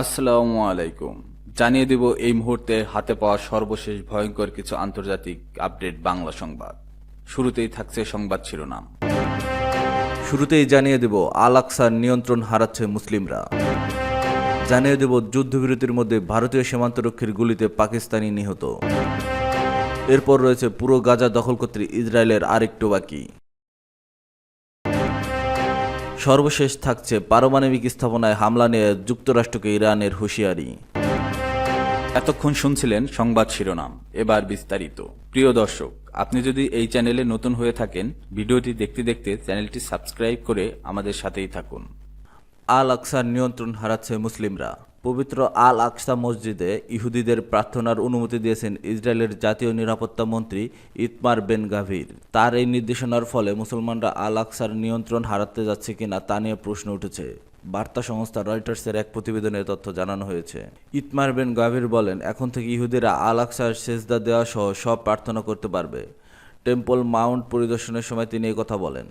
আসসালামু আলাইকুম। জানিয়ে দেব এই মুহূর্তে হাতে পাওয়া সর্বশেষ ভয়ঙ্কর কিছু আন্তর্জাতিক আপডেট বাংলা সংবাদ। শুরুতেই থাকছে সংবাদ শিরোনাম। শুরুতেই জানিয়ে দেব আল আকসার নিয়ন্ত্রণ হারাচ্ছে মুসলিমরা। জানিয়ে দেব, যুদ্ধবিরতির মধ্যে ভারতীয় সীমান্তরক্ষীর গুলিতে পাকিস্তানি নিহত। এরপর রয়েছে পুরো গাজা দখল করতে ইসরায়েলের আরেকটু বাকি। সর্বশেষ থাকছে পারমাণবিক স্থাপনায় হামলা নিয়ে যুক্তরাষ্ট্রকে ইরানের হুঁশিয়ারি। এতক্ষণ শুনছিলেন সংবাদ শিরোনাম। এবার বিস্তারিত। প্রিয় দর্শক আপনি যদি এই চ্যানেলে নতুন হয়ে থাকেন ভিডিওটি দেখতে দেখতে চ্যানেলটি সাবস্ক্রাইব করে আমাদের সাথেই থাকুন। আল আকসার নিয়ন্ত্রণ হারাচ্ছে মুসলিমরা। পবিত্র আল আকসা মসজিদে ইহুদিদের প্রার্থনার অনুমতি দিয়েছেন ইসরায়েলের জাতীয় নিরাপত্তা মন্ত্রী ইতমার বেন গাভির। তার এই নির্দেশনার ফলে মুসলমানরা আল আকসার নিয়ন্ত্রণ হারাতে যাচ্ছে কিনা তা নিয়ে প্রশ্ন উঠেছে। বার্তা সংস্থা রয়টার্সের এক প্রতিবেদনে তথ্য জানানো হয়েছে। ইতমার বেন গাভির বলেন, এখন থেকে ইহুদিরা আল আকসার সেজদা দেওয়া সহ সব প্রার্থনা করতে পারবে। টেম্পল মাউন্ট পরিদর্শনের সময় তিনি এই কথা বলেন।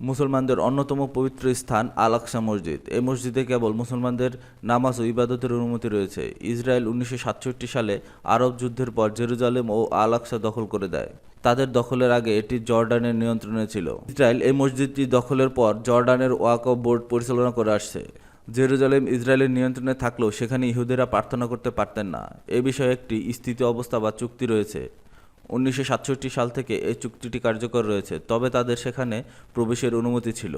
মুসলমানদের অন্যতম পবিত্র স্থান আল আকসা মসজিদ। এই মসজিদে কেবল মুসলমানদের নামাজ ও ইবাদতের অনুমতি রয়েছে। ইসরায়েল উনিশশো সাতষট্টি সালে আরব যুদ্ধের পর জেরুজালেম ও আল আকসা দখল করে দেয়। তাদের দখলের আগে এটি জর্ডানের নিয়ন্ত্রণে ছিল। ইসরায়েল এই মসজিদটি দখলের পর জর্ডানের ওয়াকফ বোর্ড পরিচালনা করে আসছে। জেরুজালেম ইসরায়েলের নিয়ন্ত্রণে থাকলেও সেখানে ইহুদেরা প্রার্থনা করতে পারতেন না। এ বিষয়ে একটি স্থিতি অবস্থা বা চুক্তি রয়েছে। উনিশশো সাতষট্টি সাল থেকে এই চুক্তিটি কার্যকর রয়েছে তবে তাদের সেখানে প্রবেশের অনুমতি ছিল।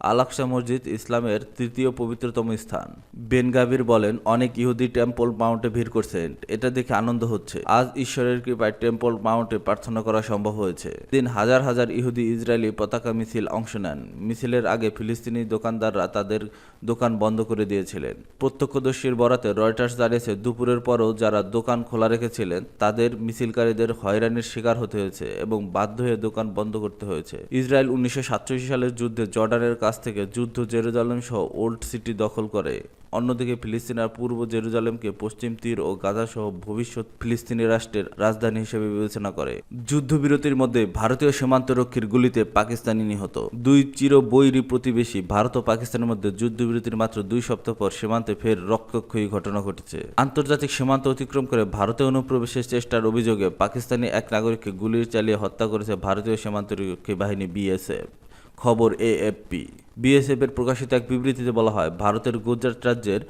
আলাকসা মসজিদ ইসলামের তৃতীয় পবিত্রতম স্থান। বেন গাভির বলেন, অনেক ইহুদি টেম্পল মাউন্টে ভিড় করছেন। এটা দেখে আনন্দ হচ্ছে। আজ ঈশ্বরের কৃপায় টেম্পল মাউন্টে প্রার্থনা করা সম্ভব হয়েছে। দিন হাজার হাজার ইহুদি ইসরায়েলি পতাকা মিছিল অংশ নেন। মিছিলের আগে ফিলিস্তিনি দোকানদাররা তাদের দোকান বন্ধ করে দিয়েছিলেন। প্রত্যক্ষদর্শীর বরাতে রয়টার্স জানিয়েছে, দুপুরের পরও যারা দোকান খোলা রেখেছিলেন, তাদের মিছিলকারীদের হয়রানির শিকার হতে হয়েছে এবং বাধ্য হয়ে দোকান বন্ধ করতে হয়েছে। ইসরায়েল উনিশশো সাতচল্লিশ সালের যুদ্ধে জর্ডানের কাছ থেকে যুদ্ধ জেরুজালেম সহ ওল্ড সিটি দখল করে। অন্যদিকে ফিলিস্তিনার পূর্ব জেরুজালেমকে পশ্চিম তীর ও গাজা সহ ভবিষ্যৎ ফিলিস্তিনি রাষ্ট্রের রাজধানী হিসেবে বিবেচনা করে। যুদ্ধবিরতির মধ্যে ভারতীয় সীমান্তরক্ষীর গুলিতে পাকিস্তানি নিহত। দুই চির বৈরী প্রতিবেশী ভারত ও পাকিস্তানের মধ্যে যুদ্ধবিরতির মাত্র দুই সপ্তাহ পর সীমান্তে ফের রক্তক্ষয়ী ঘটনা ঘটেছে। আন্তর্জাতিক সীমান্ত অতিক্রম করে ভারতে অনুপ্রবেশের চেষ্টার অভিযোগে পাকিস্তানি এক নাগরিককে গুলি চালিয়ে হত্যা করেছে ভারতীয় সীমান্তরক্ষী বাহিনী বিএসএফ। খবর এএফপি। বিএসএফের প্রকাশিত এক বিবৃতিতে বলা হয়, ভারতের গুজরাট রাজ্যের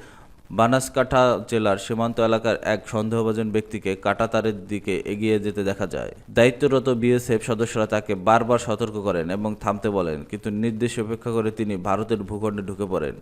বানাসকাঠা জেলার সীমান্ত এলাকার এক সন্দেহভাজন ব্যক্তিকে কাটাতারের দিকে এগিয়ে যেতে দেখা যায়। দায়িত্বরত বিএসএফ সদস্যরা তাকে বারবার সতর্ক করেন এবং থামতে বলেন, কিন্তু নির্দেশ উপেক্ষা করে তিনি ভারতের ভূখণ্ডে ঢুকে পড়েন।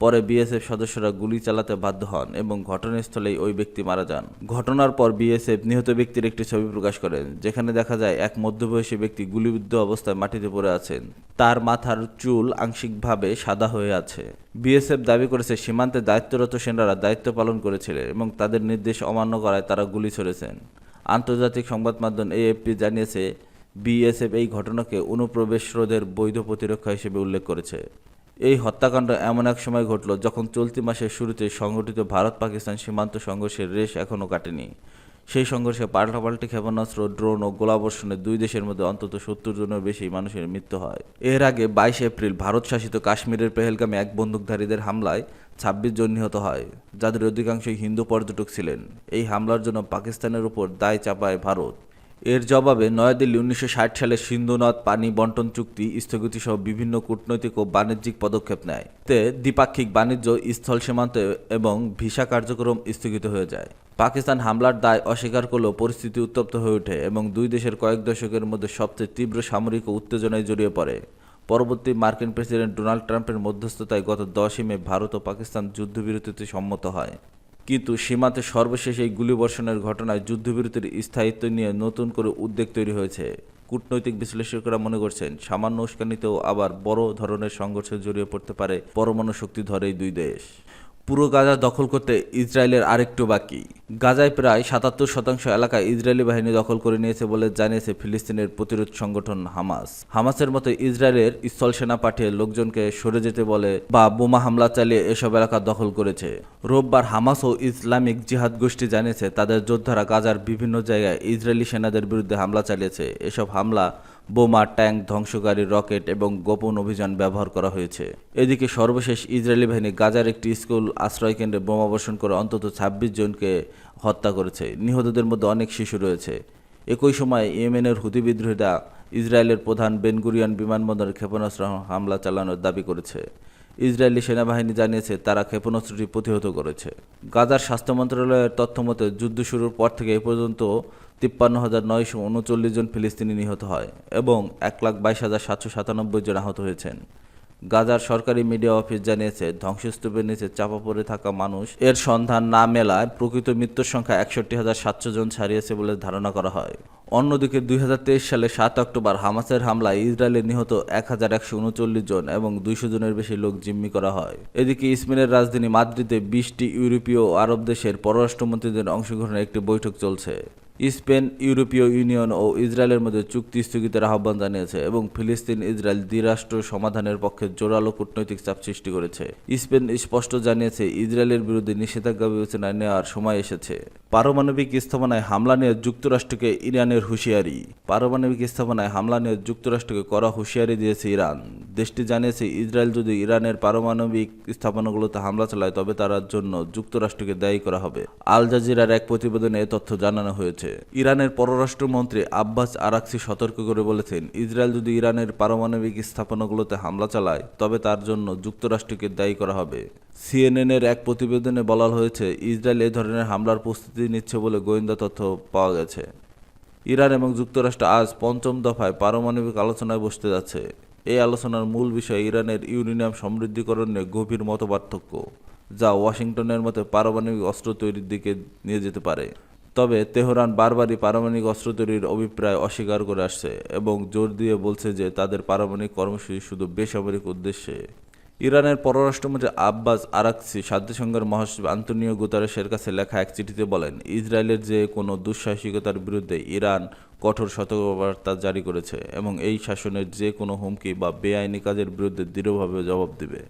পরে বিএসএফ সদস্যরা গুলি চালাতে বাধ্য হন এবং ঘটনাস্থলেই ওই ব্যক্তি মারা যান। ঘটনার পর বিএসএফ নিহত ব্যক্তির একটি ছবি প্রকাশ করেন যেখানে দেখা যায় এক মধ্যবয়সী ব্যক্তি গুলিবিদ্ধ অবস্থায় মাটিতে পড়ে আছেন। তার মাথার চুল আংশিকভাবে সাদা হয়ে আছে। বিএসএফ দাবি করেছে, সীমান্তে দায়িত্বরত সেনারা দায়িত্ব পালন করেছিল এবং তাদের নির্দেশ অমান্য করায় তারা গুলি ছড়েছেন। আন্তর্জাতিক সংবাদ মাধ্যম এএফপি জানিয়েছে, বিএসএফ এই ঘটনাকে অনুপ্রবেশ রোধের বৈধ প্রতিরক্ষা হিসেবে উল্লেখ করেছে। এই হত্যাকাণ্ড এমন এক সময় ঘটল যখন চলতি মাসের শুরুতে সংগঠিত ভারত পাকিস্তান সীমান্ত সংঘর্ষের রেশ এখনও কাটেনি। সেই সংঘর্ষে পাল্টাপাল্টি ক্ষেপণাস্ত্র, ড্রোন ও গোলাবর্ষণে দুই দেশের মধ্যে অন্তত সত্তর জনের বেশি মানুষের মৃত্যু হয়। এর আগে বাইশ এপ্রিল ভারত শাসিত কাশ্মীরের পেহেলগামে এক বন্দুকধারীদের হামলায় ছাব্বিশ জন নিহত হয়, যাদের অধিকাংশই হিন্দু পর্যটক ছিলেন। এই হামলার জন্য পাকিস্তানের উপর দায় চাপায় ভারত। এর জবাবে নয়াদিল্লি উনিশশো ষাট সালে সিন্ধুনদ পানি, বন্টন চুক্তি স্থগিত সহ বিভিন্ন কূটনৈতিক ও বাণিজ্যিক পদক্ষেপ নেয়। তে দ্বিপাক্ষিক বাণিজ্য, স্থল সীমান্ত এবং ভিসা কার্যক্রম স্থগিত হয়ে যায়। পাকিস্তান হামলার দায় অস্বীকার করলেও পরিস্থিতি উত্তপ্ত হয়ে ওঠে এবং দুই দেশের কয়েক দশকের মধ্যে সবচেয়ে তীব্র সামরিক উত্তেজনায় জড়িয়ে পড়ে। পরবর্তী মার্কিন প্রেসিডেন্ট ডোনাল্ড ট্রাম্পের মধ্যস্থতায় গত দশই মে ভারত ও পাকিস্তান যুদ্ধবিরতিতে সম্মত হয়। কিন্তু সীমান্তে সর্বশেষ এই গুলিবর্ষণের ঘটনায় যুদ্ধবিরতির স্থায়িত্ব নিয়ে নতুন করে উদ্বেগ তৈরি হয়েছে। কূটনৈতিক বিশ্লেষকরা মনে করছেন, সামান্য উস্কানিতেও আবার বড় ধরনের সংঘর্ষে জড়িয়ে পড়তে পারে পরমাণু শক্তিধর এই দুই দেশ। পুরো গাজা দখল করতে ইসরায়েলের আরেকটু বাকি। গাজায় প্রায় সাতাত্তর শতাংশ এলাকা ইসরায়েলি বাহিনী দখল করে নিয়েছে বলে জানিয়েছে ফিলিস্তিনের প্রতিরোধ সংগঠন হামাস। হামাসের মতো, ইসরায়েলের স্থল সেনা পাঠিয়ে লোকজনকে সরে যেতে বলে বা বোমা হামলা চালিয়ে এসব এলাকা দখল করেছে। রোববার হামাস ও ইসলামিক জিহাদ গোষ্ঠী জানিয়েছে, তাদের যোদ্ধারা গাজার বিভিন্ন জায়গায় ইসরায়েলি সেনাদের বিরুদ্ধে হামলা চালিয়েছে। এসব হামলা বোমা, ট্যাঙ্ক, ধ্বংসকারী রকেট এবং গোপন অভিযান ব্যবহার করা হয়েছে। এদিকে সর্বশেষ ইসরায়েলি বাহিনী গাজার একটি স্কুল আশ্রয়কেন্দ্রে বোমাবর্ষণ করে অন্তত ছাব্বিশ জনকে হত্যা করেছে। নিহতদের মধ্যে অনেক শিশু রয়েছে। একই সময় ইয়েমেনের হুতি বিদ্রোহীরা ইসরায়েলের প্রধান বেনগুরিয়ান বিমানবন্দরে ক্ষেপণাস্ত্র হামলা চালানোর দাবি করেছে। ইসরায়েলি সেনাবাহিনী জানিয়েছে, তারা ক্ষেপণাস্ত্রটি প্রতিহত করেছে। গাজার স্বাস্থ্য মন্ত্রণালয়ের তথ্য মতে যুদ্ধ শুরুর পর থেকে এ পর্যন্ত তিপ্পান্ন হাজার নয়শো উনচল্লিশ জন ফিলিস্তিনি নিহত হয় এবং এক লাখ বাইশ হাজার সাতশো সাতানব্বই জন আহত হয়েছেন। গাজার সরকারি মিডিয়া অফিস জানিয়েছে, ধ্বংসস্তূপের নিচে চাপা পড়ে থাকা মানুষ এর সন্ধান না মেলায় প্রকৃত মৃত্যুর সংখ্যা একষট্টি হাজার সাতশো জন ছাড়িয়েছে বলে ধারণা করা হয়। অন্যদিকে দুই হাজার তেইশ সালে সাত অক্টোবর হামাসের হামলায় ইসরায়েলে নিহত এক হাজার একশো উনচল্লিশ জন এবং দুইশো জনের বেশি লোক জিম্মি করা হয়। এদিকে স্পেনের রাজধানী মাদ্রিদে বিশটি ইউরোপীয় আরব দেশের পররাষ্ট্রমন্ত্রীদের অংশগ্রহণে একটি বৈঠক চলছে। স্পেন ইউরোপীয় ইউনিয়ন ও ইসরায়েলের মধ্যে চুক্তি স্থগিতের আহ্বান জানিয়েছে এবং ফিলিস্তিন, ইসরায়েল দ্বিরাষ্ট্র সমাধানের পক্ষে জোরালো কূটনৈতিক চাপ সৃষ্টি করেছে। স্পেন স্পষ্ট জানিয়েছে, ইসরায়েলের বিরুদ্ধে নিষেধাজ্ঞা বিবেচনায় নেওয়ার সময় এসেছে। পারমাণবিক স্থাপনায় হামলা নিয়ে যুক্তরাষ্ট্রকে ইরানের হুঁশিয়ারি। পারমাণবিক স্থাপনায় হামলা নিয়ে যুক্তরাষ্ট্রকে কড়া হুঁশিয়ারি দিয়েছে ইরান। দেশটি জানিয়েছে, ইসরায়েল যদি ইরানের পারমাণবিক স্থাপনাগুলোতে হামলা চালায়, তবে তার জন্য যুক্তরাষ্ট্রকে দায়ী করা হবে। আল জাজিরার এক প্রতিবেদনে এ তথ্য জানানো হয়েছে ইরানের পররাষ্ট্রমন্ত্রী আব্বাস আরাকসি সতর্ক করে বলেছেন, ইসরায়েল যদি ইরানের পারমাণবিক স্থাপনাগুলোতে হামলা চালায়, তবে তার জন্য যুক্তরাষ্ট্রকে দায়ী করা হবে। সিএনএনের এক প্রতিবেদনে বলা হয়েছে, ইসরায়েল এ ধরনের হামলার প্রস্তুতি নিচ্ছে বলে গোয়েন্দা তথ্য পাওয়া গেছে। ইরান এবং যুক্তরাষ্ট্র আজ পঞ্চম দফায় পারমাণবিক আলোচনায় বসতে যাচ্ছে। এই আলোচনার মূল বিষয় ইরানের ইউরেনিয়াম সমৃদ্ধিকরণ নিয়ে গভীর মতপার্থক্য, যা ওয়াশিংটনের মতে পারমাণবিক অস্ত্র তৈরির দিকে নিয়ে যেতে পারে। তবে তেহরান বারবারই পারমাণবিক অস্ত্র তৈরির অভিপ্রায় অস্বীকার করে আসছে এবং জোর দিয়ে বলছে যে তাদের পারমাণবিক কর্মসূচি শুধু বেসামরিক উদ্দেশ্যে। ইরানের পররাষ্ট্রমন্ত্রী আব্বাস আরাকসি জাতিসংঘের মহাসচিব আন্তনিও গুতারেসের কাছে লেখা এক চিঠিতে বলেন, ইসরায়েলের যে কোনো দুঃসাহসিকতার বিরুদ্ধে ইরান কঠোর সতর্কবার্তা জারি করেছে এবং এই শাসনের যে কোনো হুমকি বা বেআইনি কাজের বিরুদ্ধে দৃঢ়ভাবে জবাব দিবে।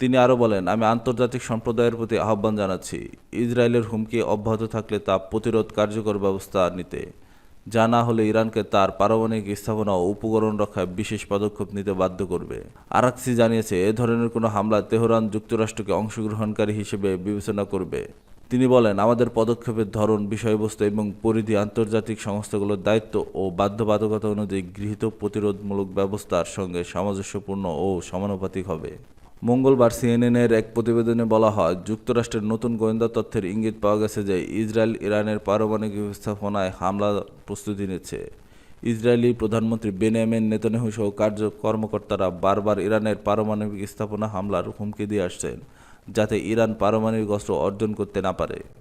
তিনি আরও বলেন, আমি আন্তর্জাতিক সম্প্রদায়ের প্রতি আহ্বান জানাচ্ছি, ইসরায়েলের হুমকি অব্যাহত থাকলে তা প্রতিরোধ কার্যকর ব্যবস্থা নিতে। যা না হলে ইরানকে তার পারমাণবিক স্থাপনা ও উপকরণ রক্ষায় বিশেষ পদক্ষেপ নিতে বাধ্য করবে। আরাকসি জানিয়েছে, এ ধরনের কোনো হামলা তেহরান যুক্তরাষ্ট্রকে অংশগ্রহণকারী হিসেবে বিবেচনা করবে। তিনি বলেন, আমাদের পদক্ষেপের ধরন, বিষয়বস্তু এবং পরিধি আন্তর্জাতিক সংস্থাগুলোর দায়িত্ব ও বাধ্যবাধকতা অনুযায়ী গৃহীত প্রতিরোধমূলক ব্যবস্থার সঙ্গে সামঞ্জস্যপূর্ণ ও সমানুপাতিক হবে। মঙ্গলবার সিএনএনের এক প্রতিবেদনে বলা হয়, যুক্তরাষ্ট্রের নতুন গোয়েন্দা তথ্যের ইঙ্গিত পাওয়া গেছে যে ইসরায়েল ইরানের পারমাণবিক ব্যবস্থাপনায় হামলা প্রস্তুতি নিচ্ছে। ইসরায়েলি প্রধানমন্ত্রী বেনিয়ামিন নেতানিয়াহু সহ কার্য কর্মকর্তারা বারবার ইরানের পারমাণবিক স্থাপনা হামলার হুমকি দিয়ে আসছেন, যাতে ইরান পারমাণবিক অস্ত্র অর্জন করতে না পারে।